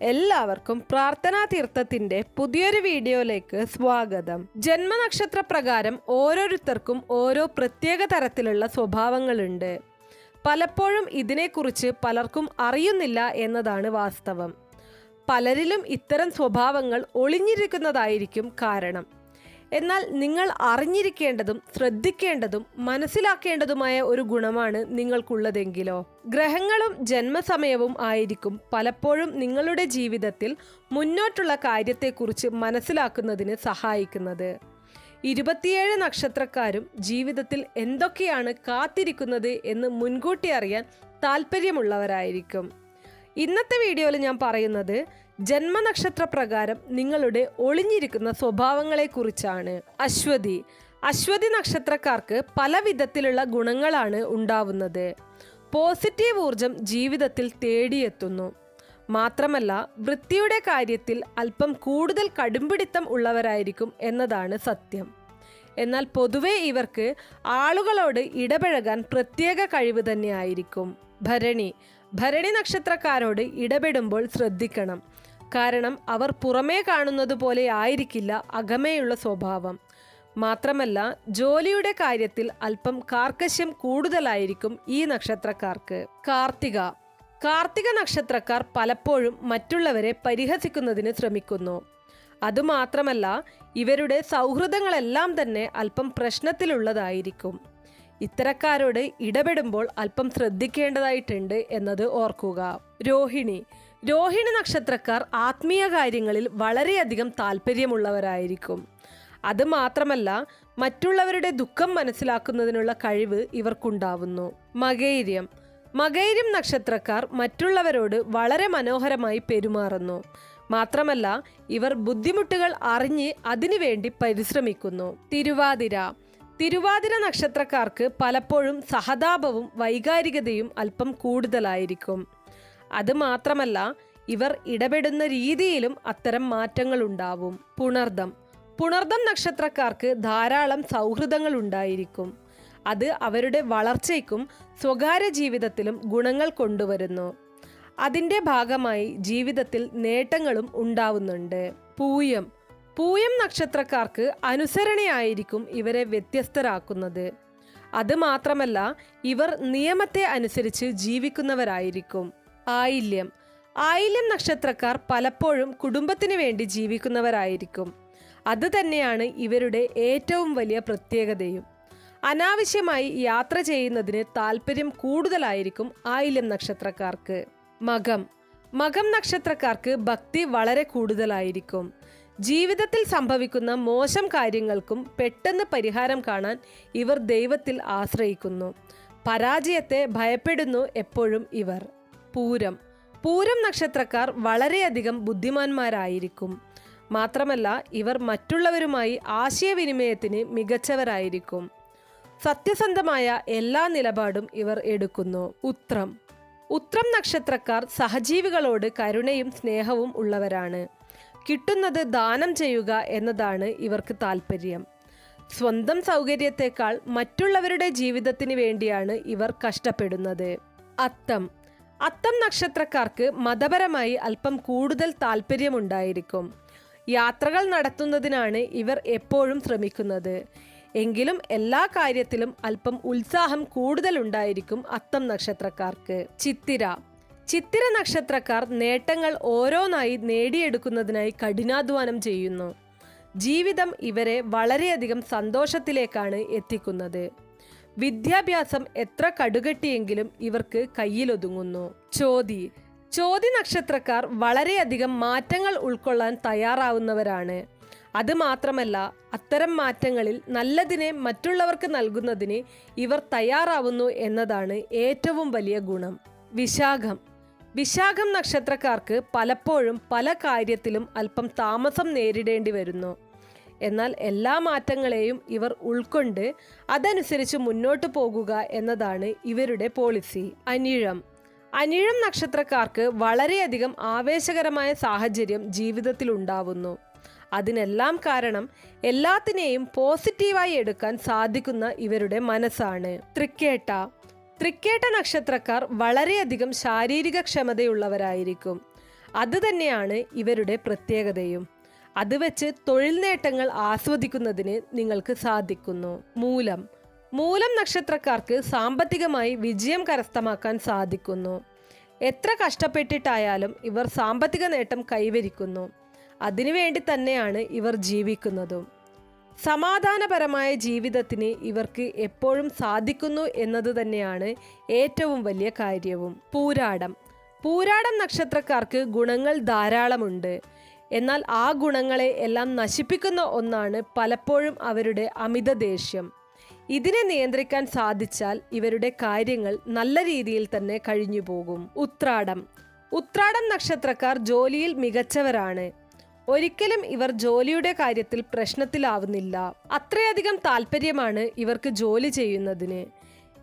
എല്ലാവർക്കും പ്രാർത്ഥനാ തീർത്ഥത്തിന്റെ പുതിയൊരു വീഡിയോയിലേക്ക് സ്വാഗതം. ജന്മനക്ഷത്ര പ്രകാരം ഓരോരുത്തർക്കും ഓരോ പ്രത്യേക തരത്തിലുള്ള സ്വഭാവങ്ങളുണ്ട്. പലപ്പോഴും ഇതിനെക്കുറിച്ച് പലർക്കും അറിയുന്നില്ല എന്നതാണ് വാസ്തവം. പലരിലും ഇത്തരം സ്വഭാവങ്ങൾ ഒളിഞ്ഞിരിക്കുന്നതായിരിക്കും കാരണം. എന്നാൽ നിങ്ങൾ അറിഞ്ഞിരിക്കേണ്ടതും ശ്രദ്ധിക്കേണ്ടതും മനസ്സിലാക്കേണ്ടതുമായ ഒരു ഗുണമാണ് നിങ്ങൾക്കുള്ളതെങ്കിലോ. ഗ്രഹങ്ങളും ജന്മസമയവും ആയിരിക്കും പലപ്പോഴും നിങ്ങളുടെ ജീവിതത്തിൽ മുന്നോട്ടുള്ള കാര്യത്തെക്കുറിച്ച് മനസ്സിലാക്കുന്നതിന് സഹായിക്കുന്നത്. ഇരുപത്തിയേഴ് നക്ഷത്രക്കാരും ജീവിതത്തിൽ എന്തൊക്കെയാണ് കാത്തിരിക്കുന്നത് എന്ന് മുൻകൂട്ടി അറിയാൻ താല്പര്യമുള്ളവരായിരിക്കും. ഇന്നത്തെ വീഡിയോയിൽ ഞാൻ പറയുന്നത് ജന്മനക്ഷത്ര പ്രകാരം നിങ്ങളുടെ ഒളിഞ്ഞിരിക്കുന്ന സ്വഭാവങ്ങളെക്കുറിച്ചാണ് അശ്വതി. അശ്വതി നക്ഷത്രക്കാർക്ക് പല വിധത്തിലുള്ള ഗുണങ്ങളാണ് ഉണ്ടാവുന്നത്. പോസിറ്റീവ് ഊർജം ജീവിതത്തിൽ തേടിയെത്തുന്നു. മാത്രമല്ല വൃത്തിയുടെ കാര്യത്തിൽ അല്പം കൂടുതൽ കടുംപിടിത്തം ഉള്ളവരായിരിക്കും എന്നതാണ് സത്യം. എന്നാൽ പൊതുവെ ഇവർക്ക് ആളുകളോട് ഇടപഴകാൻ പ്രത്യേക കഴിവ് തന്നെയായിരിക്കും. ഭരണി. ഭരണി നക്ഷത്രക്കാരോട് ഇടപെടുമ്പോൾ ശ്രദ്ധിക്കണം. കാരണം അവർ പുറമേ കാണുന്നത് പോലെ ആയിരിക്കില്ല അകമേയുള്ള സ്വഭാവം. മാത്രമല്ല ജോലിയുടെ കാര്യത്തിൽ അല്പം കാർക്കശ്യം കൂടുതലായിരിക്കും ഈ നക്ഷത്രക്കാർക്ക്. കാർത്തിക. കാർത്തിക നക്ഷത്രക്കാർ പലപ്പോഴും മറ്റുള്ളവരെ പരിഹസിക്കുന്നതിന് ശ്രമിക്കുന്നു. അതുമാത്രമല്ല ഇവരുടെ സൗഹൃദങ്ങളെല്ലാം തന്നെ അല്പം പ്രശ്നത്തിലുള്ളതായിരിക്കും. ഇത്തരക്കാരോട് ഇടപെടുമ്പോൾ അല്പം ശ്രദ്ധിക്കേണ്ടതായിട്ടുണ്ട് എന്നത് ഓർക്കുക. രോഹിണി. രോഹിണി നക്ഷത്രക്കാർ ആത്മീയ കാര്യങ്ങളിൽ വളരെയധികം താല്പര്യമുള്ളവരായിരിക്കും. അത് മാത്രമല്ല മറ്റുള്ളവരുടെ ദുഃഖം മനസ്സിലാക്കുന്നതിനുള്ള കഴിവ് ഇവർക്കുണ്ടാവുന്നു. മകൈര്യം. മകൈര്യം നക്ഷത്രക്കാർ മറ്റുള്ളവരോട് വളരെ മനോഹരമായി പെരുമാറുന്നു. മാത്രമല്ല ഇവർ ബുദ്ധിമുട്ടുകൾ അറിഞ്ഞ് അതിനുവേണ്ടി പരിശ്രമിക്കുന്നു. തിരുവാതിര. തിരുവാതിര നക്ഷത്രക്കാർക്ക് പലപ്പോഴും സഹതാപവും വൈകാരികതയും അല്പം കൂടുതലായിരിക്കും. അത് മാത്രമല്ല ഇവർ ഇടപെടുന്ന രീതിയിലും അത്തരം മാറ്റങ്ങൾ ഉണ്ടാവും പുണർദം. പുണർദം നക്ഷത്രക്കാർക്ക് ധാരാളം സൗഹൃദങ്ങൾ ഉണ്ടായിരിക്കും. അത് അവരുടെ വളർച്ചയ്ക്കും സ്വകാര്യ ജീവിതത്തിലും ഗുണങ്ങൾ കൊണ്ടുവരുന്നു. അതിന്റെ ഭാഗമായി ജീവിതത്തിൽ നേട്ടങ്ങളും ഉണ്ടാവുന്നുണ്ട്. പൂയം. പൂയം നക്ഷത്രക്കാർക്ക് അനുസരണയായിരിക്കും ഇവരെ വ്യത്യസ്തരാക്കുന്നത്. അതുമാത്രമല്ല ഇവർ നിയമത്തെ അനുസരിച്ച് ജീവിക്കുന്നവരായിരിക്കും. ആയില്യം. ആയില്യം നക്ഷത്രക്കാർ പലപ്പോഴും കുടുംബത്തിന് വേണ്ടി ജീവിക്കുന്നവരായിരിക്കും. അത് തന്നെയാണ് ഇവരുടെ ഏറ്റവും വലിയ പ്രത്യേകതയും. അനാവശ്യമായി യാത്ര ചെയ്യുന്നതിന് താല്പര്യം കൂടുതലായിരിക്കും ആയില്യം നക്ഷത്രക്കാർക്ക്. മകം. മകം നക്ഷത്രക്കാർക്ക് ഭക്തി വളരെ കൂടുതലായിരിക്കും. ജീവിതത്തിൽ സംഭവിക്കുന്ന മോശം കാര്യങ്ങൾക്കും പെട്ടെന്ന് പരിഹാരം കാണാൻ ഇവർ ദൈവത്തിൽ ആശ്രയിക്കുന്നു. പരാജയത്തെ ഭയപ്പെടുന്നു എപ്പോഴും ഇവർ. പൂരം. പൂരം നക്ഷത്രക്കാർ വളരെയധികം ബുദ്ധിമാന്മാരായിരിക്കും. മാത്രമല്ല ഇവർ മറ്റുള്ളവരുമായി ആശയവിനിമയത്തിന് മികച്ചവരായിരിക്കും. സത്യസന്ധമായ എല്ലാ നിലപാടും ഇവർ എടുക്കുന്നു. ഉത്രം. ഉത്രം നക്ഷത്രക്കാർ സഹജീവികളോട് കരുണയും സ്നേഹവും ഉള്ളവരാണ്. കിട്ടുന്നത് ദാനം ചെയ്യുക എന്നതാണ് ഇവർക്ക് താല്പര്യം സ്വന്തം സൗകര്യത്തെക്കാൾ മറ്റുള്ളവരുടെ ജീവിതത്തിന് വേണ്ടിയാണ് ഇവർ കഷ്ടപ്പെടുന്നത്. അത്തം. അത്തം നക്ഷത്രക്കാർക്ക് മതപരമായി അല്പം കൂടുതൽ താല്പര്യമുണ്ടായിരിക്കും. യാത്രകൾ നടത്തുന്നതിനാണ് ഇവർ എപ്പോഴും ശ്രമിക്കുന്നത്. എങ്കിലും എല്ലാ കാര്യത്തിലും അല്പം ഉത്സാഹം കൂടുതലുണ്ടായിരിക്കും അത്തം നക്ഷത്രക്കാർക്ക്. ചിത്തിര. ചിത്തിര നക്ഷത്രക്കാർ നേട്ടങ്ങൾ ഓരോന്നായി നേടിയെടുക്കുന്നതിനായി കഠിനാധ്വാനം ചെയ്യുന്നു. ജീവിതം ഇവരെ വളരെയധികം സന്തോഷത്തിലേക്കാണ് എത്തിക്കുന്നത്. വിദ്യാഭ്യാസം എത്ര കടുകട്ടിയെങ്കിലും ഇവർക്ക് കയ്യിലൊതുങ്ങുന്നു. ചോതി ചോതി നക്ഷത്രക്കാർ വളരെയധികം മാറ്റങ്ങൾ ഉൾക്കൊള്ളാൻ തയ്യാറാവുന്നവരാണ്. അത് മാത്രമല്ല അത്തരം മാറ്റങ്ങളിൽ നല്ലതിനെ മറ്റുള്ളവർക്ക് നൽകുന്നതിന് ഇവർ തയ്യാറാവുന്നു എന്നതാണ് ഏറ്റവും വലിയ ഗുണം. വിശാഖം. വിശാഖം നക്ഷത്രക്കാർക്ക് പലപ്പോഴും പല കാര്യത്തിലും അല്പം താമസം നേരിടേണ്ടി വരുന്നു. എന്നാൽ എല്ലാ മാറ്റങ്ങളെയും ഇവർ ഉൾക്കൊണ്ട് അതനുസരിച്ച് മുന്നോട്ട് പോകുക എന്നതാണ് ഇവരുടെ പോളിസി. അനിഴം. അനിഴം നക്ഷത്രക്കാർക്ക് വളരെയധികം ആവേശകരമായ സാഹചര്യം ജീവിതത്തിൽ ഉണ്ടാവുന്നു. അതിനെല്ലാം കാരണം എല്ലാത്തിനെയും പോസിറ്റീവായി എടുക്കാൻ സാധിക്കുന്ന ഇവരുടെ മനസ്സാണ്. തൃക്കേട്ട. തൃക്കേട്ട നക്ഷത്രക്കാർ വളരെയധികം ശാരീരിക ക്ഷമതയുള്ളവരായിരിക്കും. അതുതന്നെയാണ് ഇവരുടെ പ്രത്യേകതയും. അത് വെച്ച് തൊഴിൽ നേട്ടങ്ങൾ ആസ്വദിക്കുന്നതിന് നിങ്ങൾക്ക് സാധിക്കുന്നു. മൂലം. മൂലം നക്ഷത്രക്കാർക്ക് സാമ്പത്തികമായി വിജയം കരസ്ഥമാക്കാൻ സാധിക്കുന്നു. എത്ര കഷ്ടപ്പെട്ടിട്ടായാലും ഇവർ സാമ്പത്തിക നേട്ടം കൈവരിക്കുന്നു. അതിനുവേണ്ടി തന്നെയാണ് ഇവർ ജീവിക്കുന്നതും. സമാധാനപരമായ ജീവിതത്തിന് ഇവർക്ക് എപ്പോഴും സാധിക്കുന്നു എന്നത് തന്നെയാണ് ഏറ്റവും വലിയ കാര്യവും. പൂരാടം. പൂരാടം നക്ഷത്രക്കാർക്ക് ഗുണങ്ങൾ ധാരാളമുണ്ട്. എന്നാൽ ആ ഗുണങ്ങളെ എല്ലാം നശിപ്പിക്കുന്ന ഒന്നാണ് പലപ്പോഴും അവരുടെ അമിത ദേഷ്യം ഇതിനെ നിയന്ത്രിക്കാൻ സാധിച്ചാൽ ഇവരുടെ കാര്യങ്ങൾ നല്ല രീതിയിൽ തന്നെ കഴിഞ്ഞു പോകും. ഉത്രാടം. ഉത്രാടം നക്ഷത്രക്കാർ ജോലിയിൽ മികച്ചവരാണ്. ഒരിക്കലും ഇവർ ജോലിയുടെ കാര്യത്തിൽ പ്രശ്നത്തിലാവുന്നില്ല. അത്രയധികം താല്പര്യമാണ് ഇവർക്ക് ജോലി ചെയ്യുന്നതിന്.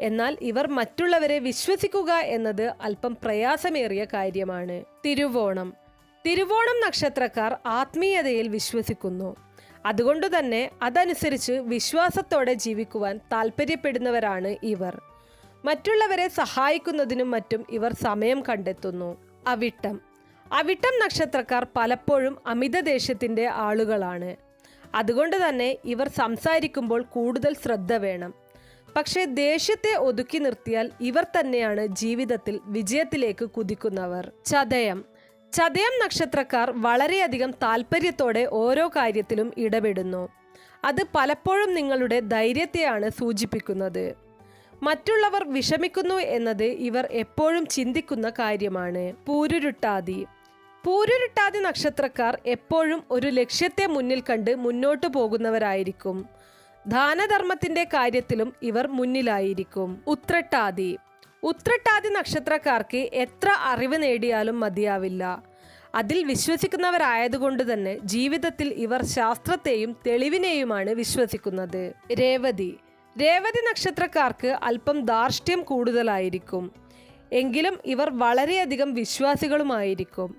എന്നാൽ ഇവർ മറ്റുള്ളവരെ വിശ്വസിക്കുക എന്നത് അല്പം പ്രയാസമേറിയ കാര്യമാണ്. തിരുവോണം. തിരുവോണം നക്ഷത്രക്കാർ ആത്മീയതയിൽ വിശ്വസിക്കുന്നു. അതുകൊണ്ട് തന്നെ അതനുസരിച്ച് വിശ്വാസത്തോടെ ജീവിക്കുവാൻ താല്പര്യപ്പെടുന്നവരാണ് ഇവർ. മറ്റുള്ളവരെ സഹായിക്കുന്നതിനും മറ്റും ഇവർ സമയം കണ്ടെത്തുന്നു. അവിട്ടം. അവിട്ടം നക്ഷത്രക്കാർ പലപ്പോഴും അമിത ദേഷ്യത്തിന്റെ ആളുകളാണ്. അതുകൊണ്ട് തന്നെ ഇവർ സംസാരിക്കുമ്പോൾ കൂടുതൽ ശ്രദ്ധ വേണം. പക്ഷേ ദേഷ്യത്തെ ഒതുക്കി നിർത്തിയാൽ ഇവർ തന്നെയാണ് ജീവിതത്തിൽ വിജയത്തിലേക്ക് കുതിക്കുന്നവർ. ചതയം. ചതയം നക്ഷത്രക്കാർ വളരെയധികം താല്പര്യത്തോടെ ഓരോ കാര്യത്തിലും ഇടപെടുന്നു. അത് പലപ്പോഴും നിങ്ങളുടെ ധൈര്യത്തെയാണ് സൂചിപ്പിക്കുന്നത്. മറ്റുള്ളവർ വിഷമിക്കുന്നു എന്നത് ഇവർ എപ്പോഴും ചിന്തിക്കുന്ന കാര്യമാണ്. പൂരുരുട്ടാതി. പൂരുരുട്ടാതി നക്ഷത്രക്കാർ എപ്പോഴും ഒരു ലക്ഷ്യത്തെ മുന്നിൽ കണ്ട് മുന്നോട്ടു പോകുന്നവരായിരിക്കും. ദാനധർമ്മത്തിന്റെ കാര്യത്തിലും ഇവർ മുന്നിലായിരിക്കും. ഉത്രട്ടാതി. ഉത്രട്ടാതി നക്ഷത്രക്കാർക്ക് എത്ര അറിവ് നേടിയാലും മതിയാവില്ല. അതിൽ വിശ്വസിക്കുന്നവരായതുകൊണ്ട് തന്നെ ജീവിതത്തിൽ ഇവർ ശാസ്ത്രത്തെയും തെളിവിനെയുമാണ് വിശ്വസിക്കുന്നത്. രേവതി. രേവതി നക്ഷത്രക്കാർക്ക് അല്പം ധാർഷ്ട്യം കൂടുതലായിരിക്കും. എങ്കിലും ഇവർ വളരെയധികം വിശ്വാസികളുമായിരിക്കും.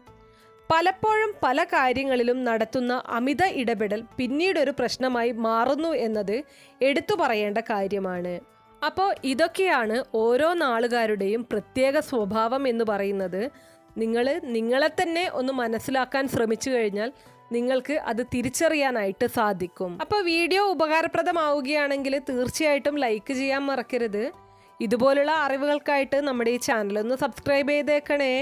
പലപ്പോഴും പല കാര്യങ്ങളിലും നടത്തുന്ന അമിത ഇടപെടൽ പിന്നീടൊരു പ്രശ്നമായി മാറുന്നു എന്നത് എടുത്തു പറയേണ്ട കാര്യമാണ്. അപ്പോൾ ഇതൊക്കെയാണ് ഓരോ നാളുകാരുടെയും പ്രത്യേക സ്വഭാവം എന്ന് പറയുന്നത്. നിങ്ങൾ നിങ്ങളെ തന്നെ ഒന്ന് മനസ്സിലാക്കാൻ ശ്രമിച്ചു കഴിഞ്ഞാൽ നിങ്ങൾക്ക് അത് തിരിച്ചറിയാനായിട്ട് സാധിക്കും. അപ്പോൾ വീഡിയോ ഉപകാരപ്രദമാവുകയാണെങ്കിൽ തീർച്ചയായിട്ടും ലൈക്ക് ചെയ്യാൻ മറക്കരുത്. ഇതുപോലുള്ള അറിവുകൾക്കായിട്ട് നമ്മുടെ ഈ ചാനൽ ഒന്ന് സബ്സ്ക്രൈബ് ചെയ്തേക്കണേ.